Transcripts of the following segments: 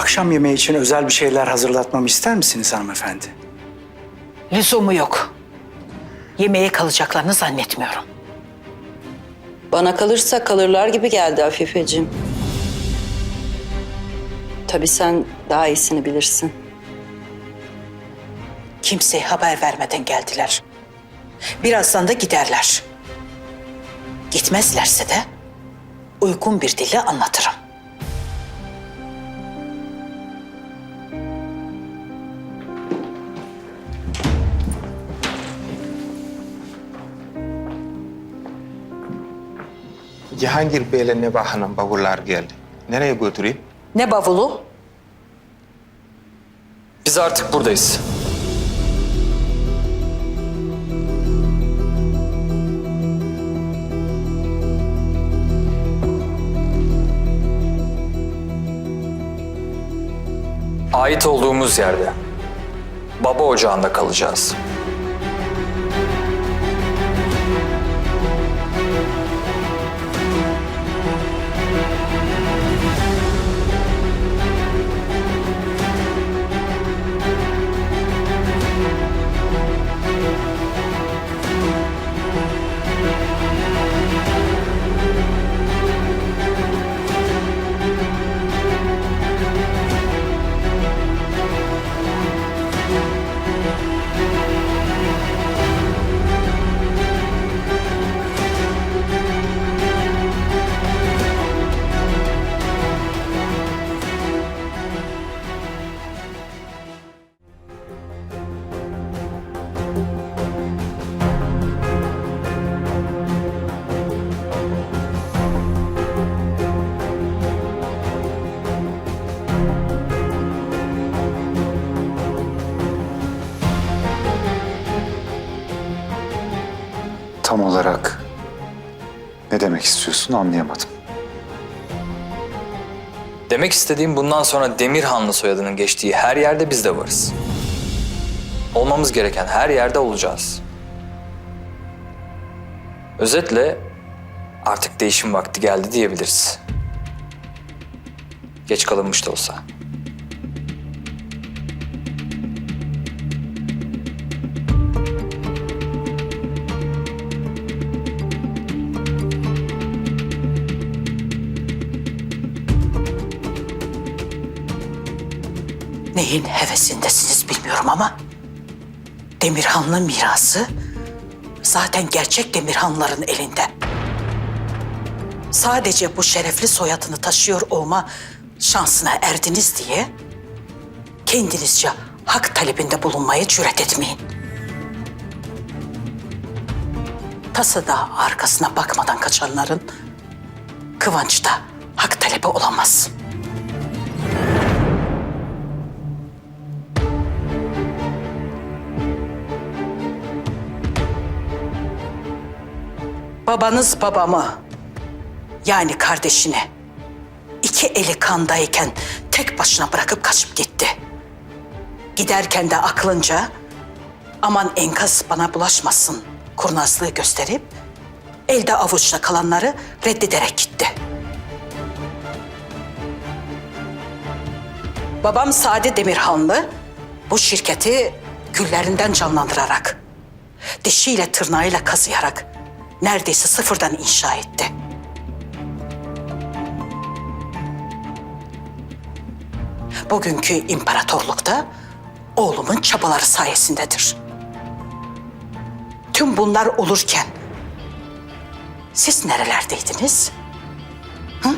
Akşam yemeği için özel bir şeyler hazırlatmamı ister misiniz hanımefendi? Lüzumu yok. Yemeğe kalacaklarını zannetmiyorum. Bana kalırsa kalırlar gibi geldi Afifeciğim. Tabii sen daha iyisini bilirsin. Kimseye haber vermeden geldiler. Birazdan da giderler. Gitmezlerse de uygun bir dille anlatırım. Cihangir Bey'le Neba Hanım bavullar geldi. Nereye götüreyim? Ne bavulu? Biz artık buradayız. Ait olduğumuz yerde. Baba ocağında kalacağız. İstiyorsun anlayamadım. Demek istediğim bundan sonra Demirhanlı soyadının geçtiği her yerde biz de varız. Olmamız gereken her yerde olacağız. Özetle artık değişim vakti geldi diyebiliriz. Geç kalınmış da olsa. Neyin hevesindesiniz bilmiyorum ama Demirhanlı mirası zaten gerçek Demirhanların elinde. Sadece bu şerefli soyadını taşıyor olma şansına erdiniz diye kendinizce hak talebinde bulunmaya cüret etmeyin. Tasada arkasına bakmadan kaçanların kıvançta hak talebi olamaz. Babanız babamı yani kardeşini iki eli kandayken tek başına bırakıp kaçıp gitti. Giderken de aklınca aman enkaz bana bulaşmasın kurnazlığı gösterip elde avuçla kalanları reddederek gitti. Babam Sade Demirhanlı bu şirketi güllerinden canlandırarak, dişiyle tırnağıyla kazıyarak neredeyse sıfırdan inşa etti. Bugünkü imparatorlukta oğlumun çabaları sayesindedir. Tüm bunlar olurken siz nerelerdeydiniz? Hı?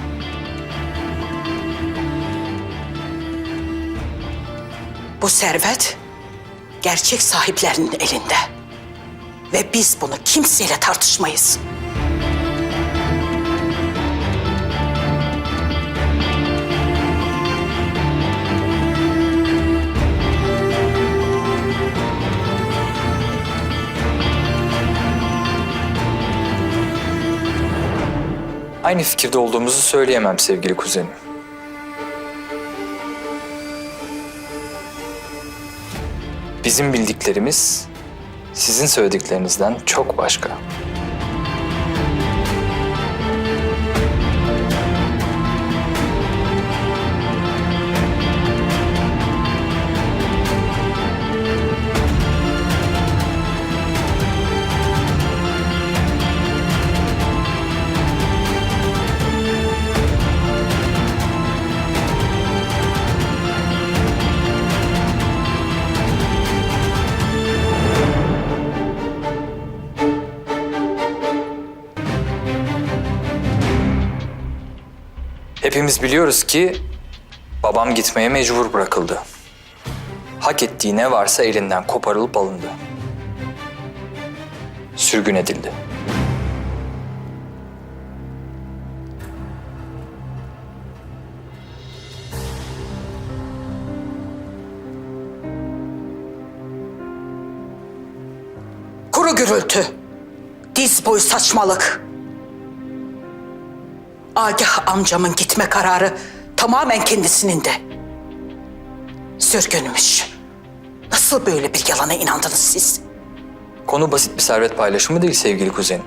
Bu servet gerçek sahiplerinin elinde. Ve biz bunu kimseyle tartışmayız. Aynı fikirde olduğumuzu söyleyemem sevgili kuzenim. Bizim bildiklerimiz sizin söylediklerinizden çok başka. Hepimiz biliyoruz ki babam gitmeye mecbur bırakıldı. Hak ettiği ne varsa elinden koparılıp alındı. Sürgün edildi. Kuru gürültü. Diz boyu saçmalık. Agah amcamın gitme kararı tamamen kendisinin de. Sürgünmüş. Nasıl böyle bir yalana inandınız siz? Konu basit bir servet paylaşımı değil sevgili kuzenim.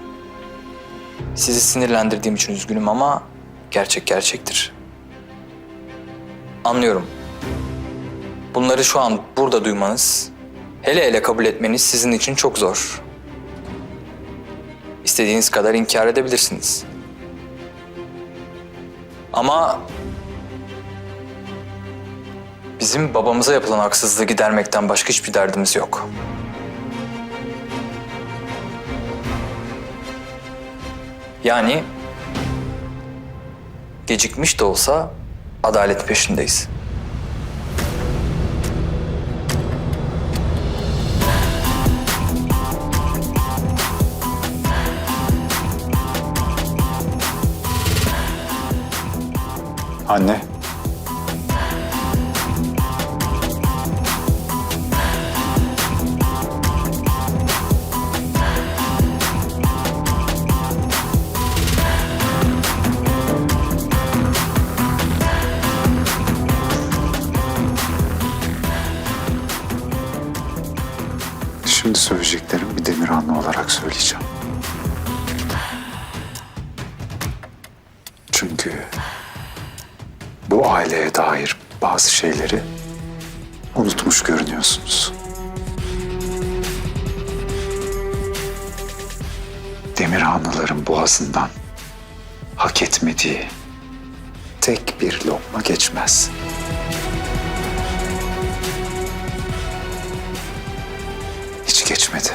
Sizi sinirlendirdiğim için üzgünüm ama gerçek gerçektir. Anlıyorum. Bunları şu an burada duymanız, hele hele kabul etmeniz sizin için çok zor. İstediğiniz kadar inkar edebilirsiniz. Ama bizim babamıza yapılan haksızlığı gidermekten başka hiçbir derdimiz yok. Yani gecikmiş de olsa adalet peşindeyiz. Anne. Şimdi söyleyeceklerim bir Demirhanlı olarak söyleyeceğim. Çünkü bu aileye dair bazı şeyleri unutmuş görünüyorsunuz. Demirhanlıların boğazından hak etmediği tek bir lokma geçmez. Hiç geçmedi.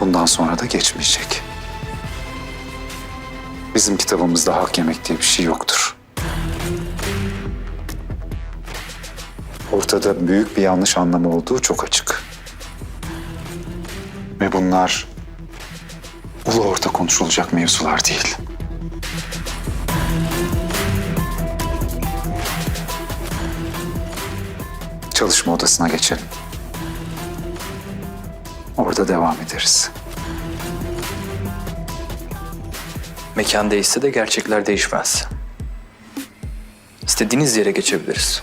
Bundan sonra da geçmeyecek. Bizim kitabımızda hak yemek diye bir şey yoktur. Ortada büyük bir yanlış anlamı olduğu çok açık. Ve bunlar ulu orta konuşulacak mevzular değil. Çalışma odasına geçelim. Orada devam ederiz. Mekan değişse de gerçekler değişmez. İstediğiniz yere geçebiliriz.